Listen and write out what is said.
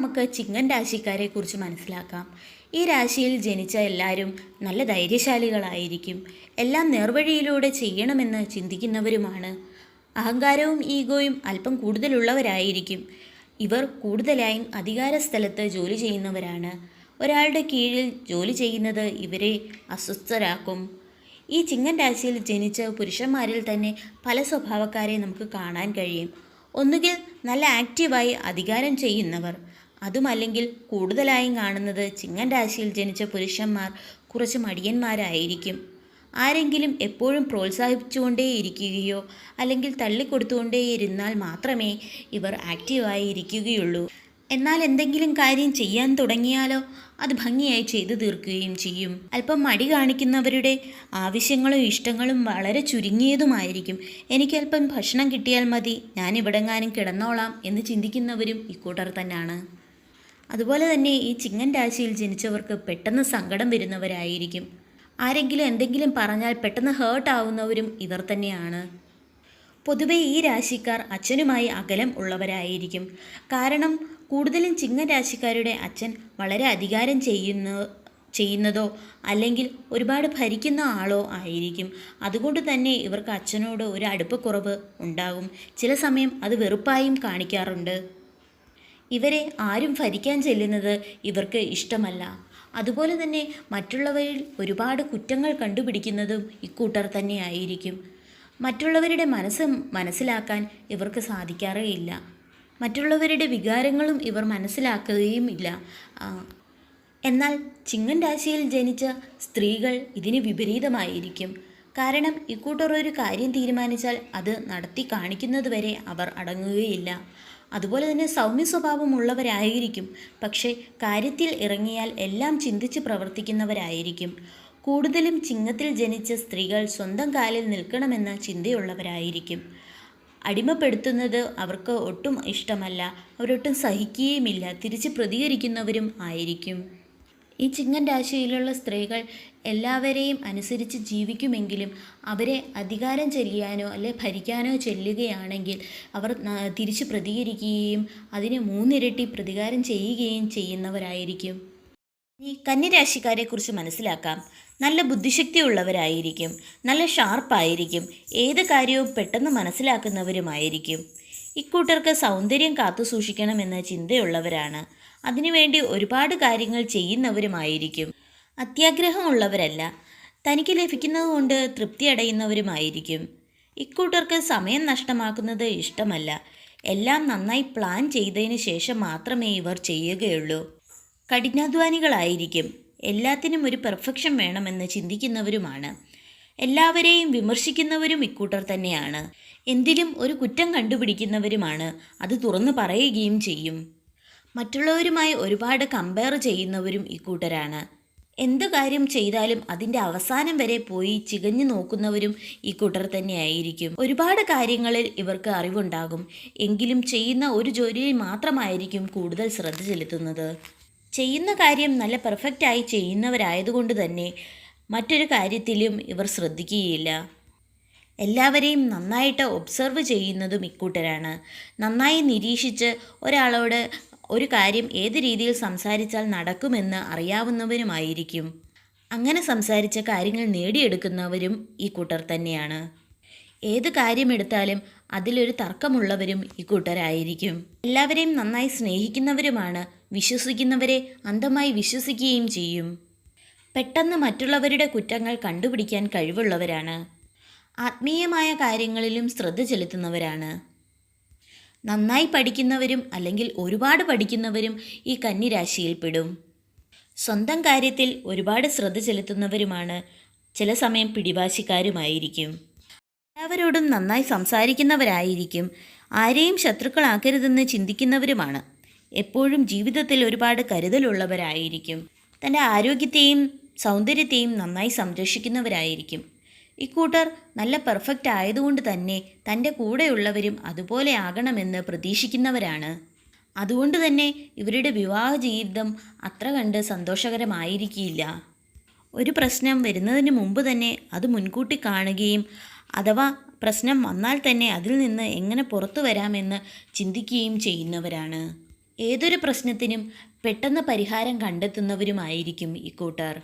നമുക്ക് ചിങ്ങൻ രാശിക്കാരെ കുറിച്ച് മനസ്സിലാക്കാം. ഈ രാശിയിൽ ജനിച്ച എല്ലാവരും നല്ല ധൈര്യശാലികളായിരിക്കും. എല്ലാം നേർവഴിയിലൂടെ ചെയ്യണമെന്ന് ചിന്തിക്കുന്നവരുമാണ്. അഹങ്കാരവും ഈഗോയും അല്പം കൂടുതലുള്ളവരായിരിക്കും. ഇവർ കൂടുതലായും അധികാര സ്ഥലത്ത് ജോലി ചെയ്യുന്നവരാണ്. ഒരാളുടെ കീഴിൽ ജോലി ചെയ്യുന്നത് ഇവരെ അസ്വസ്ഥരാക്കും. ഈ ചിങ്ങൻ രാശിയിൽ ജനിച്ച പുരുഷന്മാരിൽ തന്നെ പല സ്വഭാവക്കാരെ നമുക്ക് കാണാൻ കഴിയും. ഒന്നുകിൽ നല്ല ആക്റ്റീവായി അധികാരം ചെയ്യുന്നവർ അതുമല്ലെങ്കിൽ കൂടുതലായും കാണുന്നത് ചിങ്ങൻ രാശിയിൽ ജനിച്ച പുരുഷന്മാർ കുറച്ച് മടിയന്മാരായിരിക്കും. ആരെങ്കിലും എപ്പോഴും പ്രോത്സാഹിപ്പിച്ചുകൊണ്ടേയിരിക്കുകയോ അല്ലെങ്കിൽ തള്ളിക്കൊടുത്തുകൊണ്ടേയിരുന്നാൽ മാത്രമേ ഇവർ ആക്റ്റീവായി ഇരിക്കുകയുള്ളൂ എന്നാൽ എന്തെങ്കിലും കാര്യം ചെയ്യാൻ തുടങ്ങിയാലോ അത് ഭംഗിയായി ചെയ്തു തീർക്കുകയും ചെയ്യും. അല്പം മടി കാണിക്കുന്നവരുടെ ആവശ്യങ്ങളും ഇഷ്ടങ്ങളും വളരെ ചുരുങ്ങിയതുമായിരിക്കും. എനിക്കല്പം ഭക്ഷണം കിട്ടിയാൽ മതി. ഞാൻ ഇവിടെങ്ങാനും കിടന്നോളാം എന്ന് ചിന്തിക്കുന്നവരും ഇക്കൂട്ടർ തന്നെയാണ്. അതുപോലെ തന്നെ ഈ ചിങ്ങൻ രാശിയിൽ ജനിച്ചവർക്ക് പെട്ടെന്ന് സങ്കടം വരുന്നവരായിരിക്കും. ആരെങ്കിലും എന്തെങ്കിലും പറഞ്ഞാൽ പെട്ടെന്ന് ഹേർട്ട് ആവുന്നവരും ഇവർ തന്നെയാണ്. പൊതുവെ ഈ രാശിക്കാർ അച്ഛനുമായി അകലം ഉള്ളവരായിരിക്കും. കാരണം കൂടുതലും ചിങ്ങൻ രാശിക്കാരുടെ അച്ഛൻ വളരെ അധികാരം ചെയ്യുന്ന ചെയ്യുന്നതോ അല്ലെങ്കിൽ ഒരുപാട് ഭരിക്കുന്ന ആളോ ആയിരിക്കും. അതുകൊണ്ട് തന്നെ ഇവർക്ക് അച്ഛനോട് ഒരു അടുപ്പക്കുറവ് ഉണ്ടാകും. ചില സമയം അത് വെറുപ്പായും കാണിക്കാറുണ്ട്. ഇവരെ ആരും ഭരിക്കാൻ ചെല്ലുന്നത് ഇവർക്ക് ഇഷ്ടമല്ല. അതുപോലെ തന്നെ മറ്റുള്ളവരിൽ ഒരുപാട് കുറ്റങ്ങൾ കണ്ടുപിടിക്കുന്നതും ഇക്കൂട്ടർ തന്നെയായിരിക്കും. മറ്റുള്ളവരുടെ മനസ്സ് മനസ്സിലാക്കാൻ ഇവർക്ക് സാധിക്കാറേയില്ല. മറ്റുള്ളവരുടെ വികാരങ്ങളും ഇവർ മനസ്സിലാക്കുകയും ഇല്ല. എന്നാൽ ചിങ്ങൻ രാശിയിൽ ജനിച്ച സ്ത്രീകൾ ഇതിന് വിപരീതമായിരിക്കും. കാരണം ഇക്കൂട്ടർ ഒരു കാര്യം തീരുമാനിച്ചാൽ അത് നടത്തി കാണിക്കുന്നതുവരെ അവർ അടങ്ങുകയില്ല. അതുപോലെ തന്നെ സൗമ്യ സ്വഭാവമുള്ളവരായിരിക്കും പക്ഷേ കാര്യത്തിൽ ഇറങ്ങിയാൽ എല്ലാം ചിന്തിച്ച് പ്രവർത്തിക്കുന്നവരായിരിക്കും. കൂടുതലും ചിങ്ങത്തിൽ ജനിച്ച സ്ത്രീകൾ സ്വന്തം കാലിൽ നിൽക്കണമെന്ന ചിന്തയുള്ളവരായിരിക്കും. അടിമപ്പെടുത്തുന്നത് അവർക്ക് ഒട്ടും ഇഷ്ടമല്ല. അവരൊട്ടും സഹിക്കുകയുമില്ല. തിരിച്ച് പ്രതികരിക്കുന്നവരും ആയിരിക്കും. ഈ ചിങ്ങൻ രാശിയിലുള്ള സ്ത്രീകൾ എല്ലാവരെയും അനുസരിച്ച് ജീവിക്കുമെങ്കിലും അവരെ അധികാരം ചെല്ലാനോ അല്ലെ ഭരിക്കാനോ ചെല്ലുകയാണെങ്കിൽ അവർ തിരിച്ച് പ്രതികരിക്കുകയും അതിന് മൂന്നിരട്ടി പ്രതികാരം ചെയ്യുകയും ചെയ്യുന്നവരായിരിക്കും. ഈ കന്യരാശിക്കാരെ കുറിച്ച് മനസ്സിലാക്കാം. നല്ല ബുദ്ധിശക്തി ഉള്ളവരായിരിക്കും നല്ല ഷാർപ്പായിരിക്കും. ഏത് കാര്യവും പെട്ടെന്ന് മനസ്സിലാക്കുന്നവരുമായിരിക്കും. ഇക്കൂട്ടർക്ക് സൗന്ദര്യം കാത്തു സൂക്ഷിക്കണമെന്ന ചിന്തയുള്ളവരാണ്. അതിനുവേണ്ടി ഒരുപാട് കാര്യങ്ങൾ ചെയ്യുന്നവരുമായിരിക്കും. അത്യാഗ്രഹമുള്ളവരല്ല. തനിക്ക് ലഭിക്കുന്നതുകൊണ്ട് തൃപ്തി അടയുന്നവരുമായിരിക്കും. ഇക്കൂട്ടർക്ക് സമയം നഷ്ടമാക്കുന്നത് ഇഷ്ടമല്ല. എല്ലാം നന്നായി പ്ലാൻ ചെയ്തതിന് ശേഷം മാത്രമേ ഇവർ ചെയ്യുകയുള്ളൂ. കഠിനാധ്വാനികളായിരിക്കും. എല്ലാത്തിനും ഒരു പെർഫെക്ഷൻ വേണമെന്ന് ചിന്തിക്കുന്നവരുമാണ്. എല്ലാവരെയും വിമർശിക്കുന്നവരും ഇക്കൂട്ടർ തന്നെയാണ്. എന്തിലും ഒരു കുറ്റം കണ്ടുപിടിക്കുന്നവരുമാണ്. അത് തുറന്നു പറയുകയും ചെയ്യും. മറ്റുള്ളവരുമായി ഒരുപാട് കമ്പയർ ചെയ്യുന്നവരും ഇക്കൂട്ടരാണ് എന്തു കാര്യം ചെയ്താലും അതിന്റെ അവസാനം വരെ പോയി ചികഞ്ഞു നോക്കുന്നവരും ഈ കൂട്ടർ തന്നെയായിരിക്കും. ഒരുപാട് കാര്യങ്ങളിൽ ഇവർക്ക് അറിവുണ്ടാകും. എങ്കിലും ചെയ്യുന്ന ഒരു ജോലിയിൽ മാത്രമായിരിക്കും കൂടുതൽ ശ്രദ്ധ ചെലുത്തുന്നത്. ചെയ്യുന്ന കാര്യം നല്ല പെർഫെക്റ്റായി ചെയ്യുന്നവരായതുകൊണ്ട് തന്നെ മറ്റൊരു കാര്യത്തിലും ഇവർ ശ്രദ്ധിക്കുകയില്ല. എല്ലാവരെയും നന്നായിട്ട് ഒബ്സർവ് ചെയ്യുന്നതും ഇക്കൂട്ടരാണ് നന്നായി നിരീക്ഷിച്ച് ഒരാളോട് ഒരു കാര്യം ഏത് രീതിയിൽ സംസാരിച്ചാൽ നടക്കുമെന്ന് അറിയാവുന്നവരുമായിരിക്കും. അങ്ങനെ സംസാരിച്ച കാര്യങ്ങൾ നേടിയെടുക്കുന്നവരും ഈ കൂട്ടർ തന്നെയാണ്. ഏത് കാര്യമെടുത്താലും അതിലൊരു തർക്കമുള്ളവരും ഈ കൂട്ടരായിരിക്കും. എല്ലാവരെയും നന്നായി സ്നേഹിക്കുന്നവരുമാണ് വിശ്വസിക്കുന്നവരെ അന്ധമായി വിശ്വസിക്കുകയും ചെയ്യും. പെട്ടെന്ന് മറ്റുള്ളവരുടെ കുറ്റങ്ങൾ കണ്ടുപിടിക്കാൻ കഴിവുള്ളവരാണ്. ആത്മീയമായ കാര്യങ്ങളിലും ശ്രദ്ധ ചെലുത്തുന്നവരാണ്. നന്നായി പഠിക്കുന്നവരും അല്ലെങ്കിൽ ഒരുപാട് പഠിക്കുന്നവരും ഈ കന്നിരാശിയിൽപ്പെടും. സ്വന്തം കാര്യത്തിൽ ഒരുപാട് ശ്രദ്ധ ചെലുത്തുന്നവരുമാണ് ചില സമയം പിടിവാശിക്കാരുമായിരിക്കും. എല്ലാവരോടും നന്നായി സംസാരിക്കുന്നവരായിരിക്കും. ആരെയും ശത്രുക്കളാക്കരുതെന്ന് ചിന്തിക്കുന്നവരുമാണ്. എപ്പോഴും ജീവിതത്തിൽ ഒരുപാട് കരുതലുള്ളവരായിരിക്കും. തന്റെ ആരോഗ്യത്തെയും സൗന്ദര്യത്തെയും നന്നായി സംരക്ഷിക്കുന്നവരായിരിക്കും. ഇക്കൂട്ടർ നല്ല പെർഫെക്റ്റ് ആയതുകൊണ്ട് തന്നെ തന്റെ കൂടെയുള്ളവരും അതുപോലെ ആകണമെന്ന് പ്രതീക്ഷിക്കുന്നവരാണ്. അതുകൊണ്ട് തന്നെ ഇവരുടെ വിവാഹ ജീവിതം അത്ര കണ്ട് സന്തോഷകരമായിരിക്കില്ല. ഒരു പ്രശ്നം വരുന്നതിന് മുമ്പ് തന്നെ അത് മുൻകൂട്ടി കാണുകയും അഥവാ പ്രശ്നം വന്നാൽ തന്നെ അതിൽ നിന്ന് എങ്ങനെ പുറത്തു വരാമെന്ന് ചിന്തിക്കുകയും ചെയ്യുന്നവരാണ്. ഏതൊരു പ്രശ്നത്തിനും പെട്ടെന്ന് പരിഹാരം കണ്ടെത്തുന്നവരുമായിരിക്കും ഇക്കൂട്ടർ.